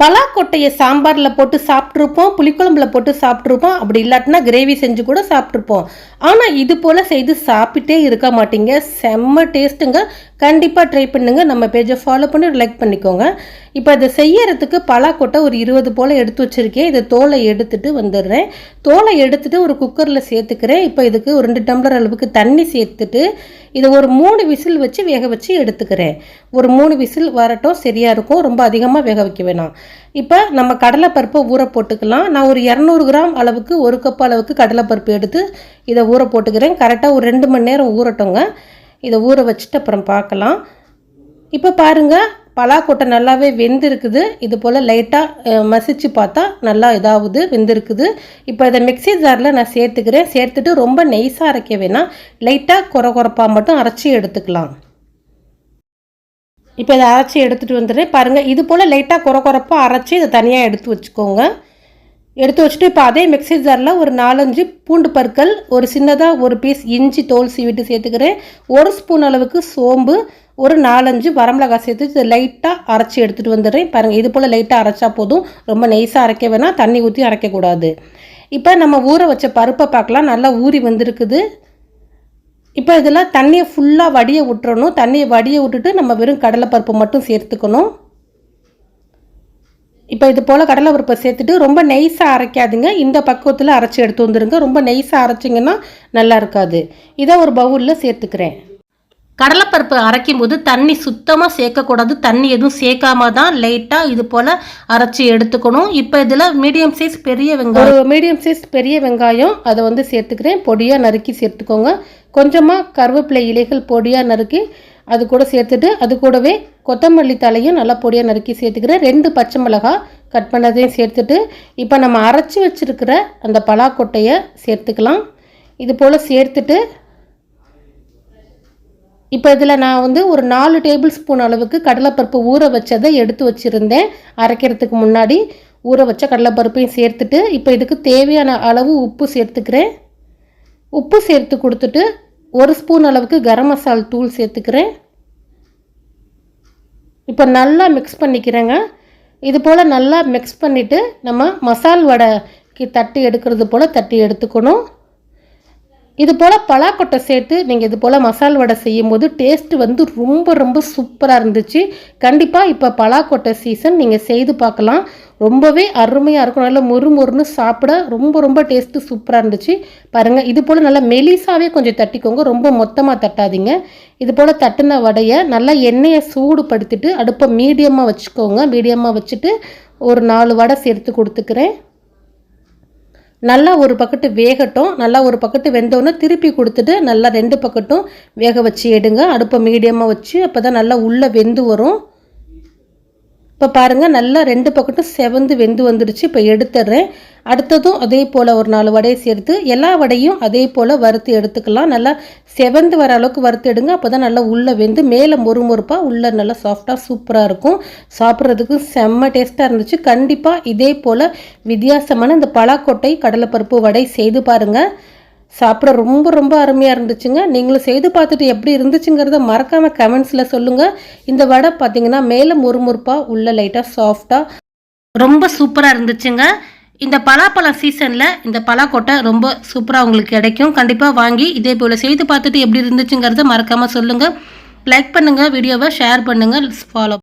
பலாக்கொட்டையை சாம்பாரில் போட்டு சாப்பிட்ருப்போம் புளிக்குழம்புல போட்டு சாப்பிட்ருப்போம் அப்படி இல்லாட்டினா கிரேவி செஞ்சு கூட சாப்பிட்ருப்போம் ஆனால் இது போல் செய்து சாப்பிட்டே இருக்க மாட்டீங்க. செம்ம டேஸ்ட்டுங்க கண்டிப்பாக ட்ரை பண்ணுங்க. நம்ம பேஜை ஃபாலோ பண்ணி லைக் பண்ணிக்கோங்க. இப்போ இதை செய்யறதுக்கு பலாக்கொட்டை ஒரு இருபது போல் எடுத்து வச்சுருக்கேன். இதை தோலை எடுத்துட்டு வந்துடுறேன். தோலை எடுத்துட்டு ஒரு குக்கரில் சேர்த்துக்கிறேன். இப்போ இதுக்கு ஒரு ரெண்டு டம்ளர் அளவுக்கு தண்ணி சேர்த்துட்டு இதை ஒரு மூணு விசில் வச்சு வேக வச்சு எடுத்துக்கிறேன். ஒரு மூணு விசில் வரட்டும் சரியாக இருக்கும். ரொம்ப அதிகமாக வேக வைக்க வேணாம். இப்போ நம்ம கடலைப்பருப்பை ஊற போட்டுக்கலாம். நான் ஒரு இரநூறு கிராம் அளவுக்கு ஒரு கப் அளவுக்கு கடலைப்பருப்பு எடுத்து இதை ஊற போட்டுக்கிறேன். கரெக்டாக ஒரு ரெண்டு மணி நேரம் ஊறட்டோங்க. இதை ஊற வச்சுட்டு அப்புறம் பார்க்கலாம். இப்போ பாருங்கள் பலாக்கொட்டை நல்லாவே வெந்திருக்குது. இது போல் லைட்டாக மசிச்சு பார்த்தா நல்லா இதாகுது வெந்திருக்குது. இப்போ இதை மிக்ஸி ஜாரில் நான் சேர்த்துக்கிறேன். சேர்த்துட்டு ரொம்ப நெய்ஸாக அரைக்க வேணாம். லைட்டாக குறை குறைப்பாக மட்டும் அரைச்சி எடுத்துக்கலாம். இப்போ இதை அரைச்சி எடுத்துகிட்டு வந்துடுறேன். பாருங்கள் இது போல் லைட்டாக குறை குறைப்பாக அரைச்சி இதை தனியாக எடுத்து வச்சுக்கோங்க. எடுத்து வச்சுட்டு இப்போ அதே மிக்ஸி ஜாரில் ஒரு நாலஞ்சு பூண்டு பற்கள் ஒரு சின்னதாக ஒரு பீஸ் இஞ்சி தோல் சீவிட்டு சேர்த்துக்கிறேன். ஒரு ஸ்பூன் அளவுக்கு சோம்பு ஒரு நாலஞ்சு வரமிளகாய் சேர்த்து லைட்டாக அரைச்சி எடுத்துகிட்டு வந்துடுறேன். பாருங்கள் இது போல் லைட்டாக அரைச்சா போதும். ரொம்ப நைஸாக அரைக்க வேணாம் தண்ணி ஊற்றி அரைக்கக்கூடாது. இப்போ நம்ம ஊற வச்ச பருப்பை பார்க்கலாம். நல்லா ஊறி வந்திருக்குது. இப்போ இதில் தண்ணியை ஃபுல்லாக வடிய விட்டுறணும். தண்ணியை வடிய விட்டுட்டு நம்ம வெறும் கடலைப்பருப்பு மட்டும் சேர்த்துக்கணும். இப்போ இது போல் கடலைப்பருப்பை சேர்த்துட்டு ரொம்ப நெய்ஸாக அரைக்காதுங்க. இந்த பக்குவத்தில் அரைச்சி எடுத்து வந்துருங்க. ரொம்ப நெய்ஸாக அரைச்சிங்கன்னா நல்லா இருக்காது. இதை ஒரு பவுலில் சேர்த்துக்கிறேன். கடலைப்பருப்பு அரைக்கும் போது தண்ணி சுத்தமாக சேர்க்கக்கூடாது. தண்ணி எதுவும் சேர்க்காம தான் லைட்டாக இது போல் அரைச்சி எடுத்துக்கணும். இப்போ இதில் மீடியம் சைஸ் பெரிய வெங்காயம். மீடியம் சைஸ் பெரிய வெங்காயம் அதை வந்து சேர்த்துக்கிறேன். பொடியாக நறுக்கி சேர்த்துக்கோங்க. கொஞ்சமாக கருவேப்பிலை இலைகள் பொடியாக நறுக்கி அது கூட சேர்த்துட்டு அது கூடவே கொத்தமல்லி தலையும் நல்லா பொடியாக நறுக்கி சேர்த்துக்கிறேன். ரெண்டு பச்சை மிளகாய் கட் பண்ணதையும் சேர்த்துட்டு இப்போ நம்ம அரைச்சி வச்சுருக்கிற அந்த பலாக்கொட்டையை சேர்த்துக்கலாம். இது போல் சேர்த்துட்டு இப்போ இதில் நான் வந்து ஒரு நாலு டேபிள் ஸ்பூன் அளவுக்கு கடலைப்பருப்பு ஊற வச்சதை எடுத்து வச்சுருந்தேன். அரைக்கிறதுக்கு முன்னாடி ஊற வச்ச கடலைப்பருப்பையும் சேர்த்துட்டு இப்போ இதுக்கு தேவையான அளவு உப்பு சேர்த்துக்கிறேன். உப்பு சேர்த்து கொடுத்துட்டு ஒரு ஸ்பூன் அளவுக்கு கரம் மசால் தூள் சேர்த்துக்கிறேன். இப்போ நல்லா மிக்ஸ் பண்ணிக்கிறேங்க. இது போல் நல்லா மிக்ஸ் பண்ணிவிட்டு நம்ம மசால் வடைக்கு தட்டி எடுக்கிறது போல் தட்டி எடுத்துக்கணும். இது போல் பலாக்கொட்டை சேர்த்து நீங்கள் இது போல் மசால் வடை செய்யும் போது டேஸ்ட்டு வந்து ரொம்ப ரொம்ப சூப்பராக இருந்துச்சு. கண்டிப்பாக இப்போ பலாக்கொட்டை சீசன் நீங்கள் செய்து பார்க்கலாம். ரொம்பவே அருமையாக இருக்கும். நல்லா மொறு மொறுன்னு சாப்பிட ரொம்ப ரொம்ப டேஸ்ட்டு சூப்பராக இருந்துச்சு. பாருங்கள் இது போல் நல்லா மெலிசாவே கொஞ்சம் தட்டிக்கோங்க. ரொம்ப மொத்தமாக தட்டாதீங்க. இது போல் தட்டின வடையை நல்லா எண்ணெயை சூடுபடுத்திட்டு அடுப்பை மீடியமாக வச்சுக்கோங்க. மீடியமாக வச்சுட்டு ஒரு நாலு வடை சேர்த்து கொடுத்துக்கிறேன். நல்லா ஒரு பக்கெட்டு வேகட்டும் நல்லா ஒரு பக்கெட்டு வெந்தோன்னே திருப்பி கொடுத்துட்டு நல்லா ரெண்டு பக்கட்டும் வேக வச்சு எடுங்க. அடுப்பை மீடியமாக வச்சு அப்போ தான் நல்லா உள்ளே வெந்து வரும். இப்போ பாருங்கள் நல்லா ரெண்டு பக்கட்டும் செவந்து வெந்து வந்துடுச்சு இப்போ எடுத்துடுறேன் அடுத்ததும் அதே போல் ஒரு நாலு வடையை சேர்த்து எல்லா வடையும் அதே போல் வறுத்து எடுத்துக்கலாம். நல்லா செவந்து வர அளவுக்கு வறுத்து எடுங்க. அப்போ தான் நல்லா உள்ளே வெந்து மேலே மொறு மொறுப்பாக உள்ளே நல்லா சாஃப்டாக சூப்பராக இருக்கும். சாப்பிட்றதுக்கு செம்ம டேஸ்ட்டாக இருந்துச்சு. கண்டிப்பாக இதே போல் வித்தியாசமான இந்த பலாக்கொட்டை கடலைப்பருப்பு வடை செய்து பாருங்கள் சாப்பிட ரொம்ப ரொம்ப அருமையாக இருந்துச்சுங்க. நீங்களும் செய்து பார்த்துட்டு எப்படி இருந்துச்சுங்கிறத மறக்காமல் கமெண்ட்ஸில் சொல்லுங்கள் இந்த வடை பார்த்தீங்கன்னா மேலே முறுமுறுப்பாக உள்ள லைட்டாக சாஃப்டாக ரொம்ப சூப்பராக இருந்துச்சுங்க. இந்த பலாப்பழம் சீசனில் இந்த பலாக்கொட்டை ரொம்ப சூப்பராக உங்களுக்கு கிடைக்கும். கண்டிப்பாக வாங்கி இதே போல் செய்து பார்த்துட்டு எப்படி இருந்துச்சுங்கிறத மறக்காமல் சொல்லுங்கள் லைக் பண்ணுங்கள் வீடியோவை ஷேர் பண்ணுங்கள் ஃபாலோ